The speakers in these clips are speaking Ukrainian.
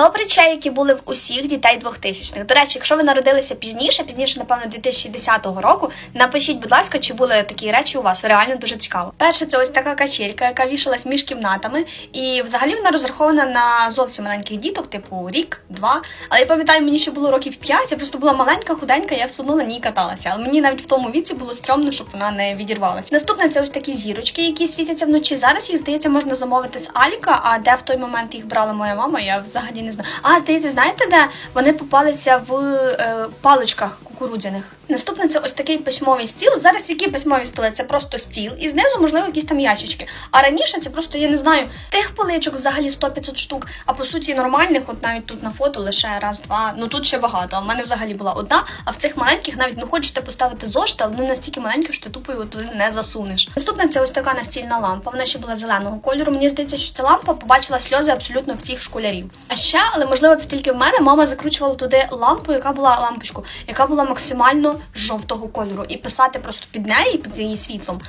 Топ речей, які були в усіх дітей 2000-х. До речі, якщо ви народилися пізніше, пізніше, напевно, 2010 року, напишіть, будь ласка, чи були такі речі у вас. Реально дуже цікаво. Перше, це ось така качелька, яка вішалась між кімнатами, і взагалі вона розрахована на зовсім маленьких діток, типу рік, два. Але я пам'ятаю, мені ще було років 5, я просто була маленька, худенька, я все одно на ній каталася. Але мені навіть в тому віці було стрьомно, щоб вона не відірвалася. Наступне це ось такі зірочки, які світяться вночі. Зараз їх здається можна замовити з Аліка. А де в той момент їх брала моя мама, я взагалі не знаю. А здається, знаєте, де вони попалися в е, паличках кукурудзяних. Наступне це ось такий письмовий стіл. Зараз які письмові столи? Це просто стіл, і знизу, можливо, якісь там ящички. А раніше це просто, я не знаю, тих поличок взагалі 100-500 штук. А по суті, нормальних, от навіть тут на фото лише раз, два. Ну тут ще багато. А в мене взагалі була одна. А в цих маленьких навіть ну хочете поставити зошит, але вони настільки маленькі, що ти тупо його туди не засунеш. Наступне це ось така настільна лампа. Вона ще була зеленого кольору. Мені здається, що ця лампа побачила сльози абсолютно всіх школярів. А ще, але можливо, це тільки в мене. Мама закручувала туди лампу, яка була лампочку, яка була максимально жовтого кольору, і писати просто під неї, під її світлом.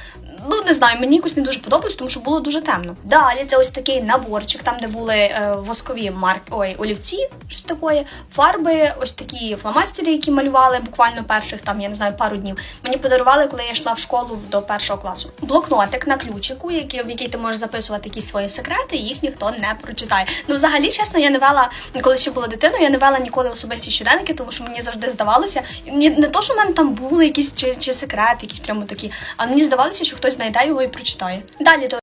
Ну не знаю, мені якось не дуже подобалось, тому що було дуже темно. Далі це ось такий наборчик, там де були е, воскові марк, ой, олівці, щось таке, фарби, ось такі фломастери, які малювали буквально перших там, я не знаю, пару днів. Мені подарували, коли я йшла в школу до першого класу. Блокнотик на ключику, який, в який ти можеш записувати якісь свої секрети, і їх ніхто не прочитає. Ну, взагалі, чесно, я не вела, коли ще була дитиною, я не вела ніколи особисті щоденники, тому що мені завжди здавалося, ні, не то, що в мене там були якісь чи, чи секрети, якісь прямо такі, а мені здавалося, що хтось знайде його і прочитає. Далі то